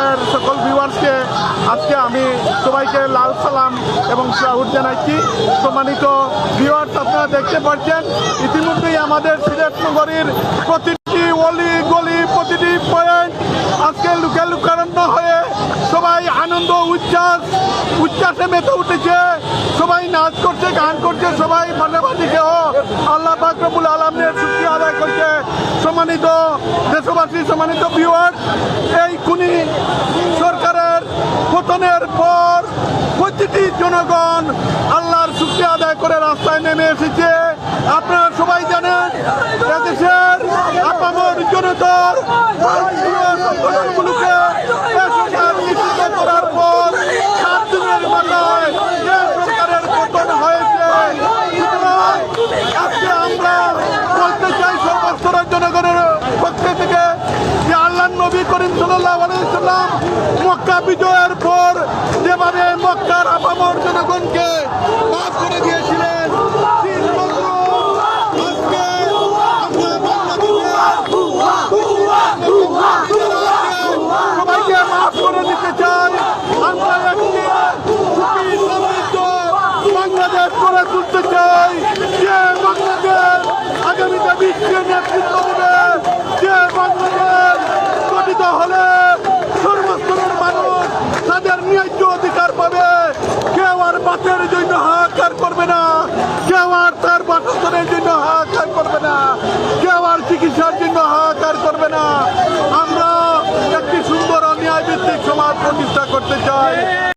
চ্যানেলের সকল ভিউয়ার্সকে আজকে আমি সবাইকে লাল সালাম এবং শাহুদ জানাচ্ছি। সম্মানিত ভিউয়ার্স আপনারা দেখতে পাচ্ছেন, ইতিমধ্যেই আমাদের সিলেট নগরীর প্রতিটি অলি গলি, প্রতিটি পয়েন্ট আজকে লুকে লুকারণ্য হয়ে সবাই আনন্দ, উচ্ছ্বাস, উচ্ছ্বাসে মেতে উঠেছে। সবাই নাচ করছে গান করছে সবাই কেহ আল্লাহ বাকরবুল আলমের ছুটি আদায় করছে। সম্মানিত দেশবাসী, সম্মানিত ভিউয়ার এই খুনি সরকারের পতনের পর প্রতিটি জনগণ আল্লাহর ছুটি আদায় করে রাস্তায় নেমে এসেছে। আপনারা সবাই জানেন আপামর জনতার মক্কা বিজয়ের পর যেভাবে মক্কার আপামর জনগণকে মাফ করে দিয়েছিলেন সবাইকে দিতে সমৃদ্ধ বাংলাদেশ গঠিত বাতের জন্য হাহাকার করবে না। কেউ আর তার বাসস্থানের জন্য হাহাকার করবে না।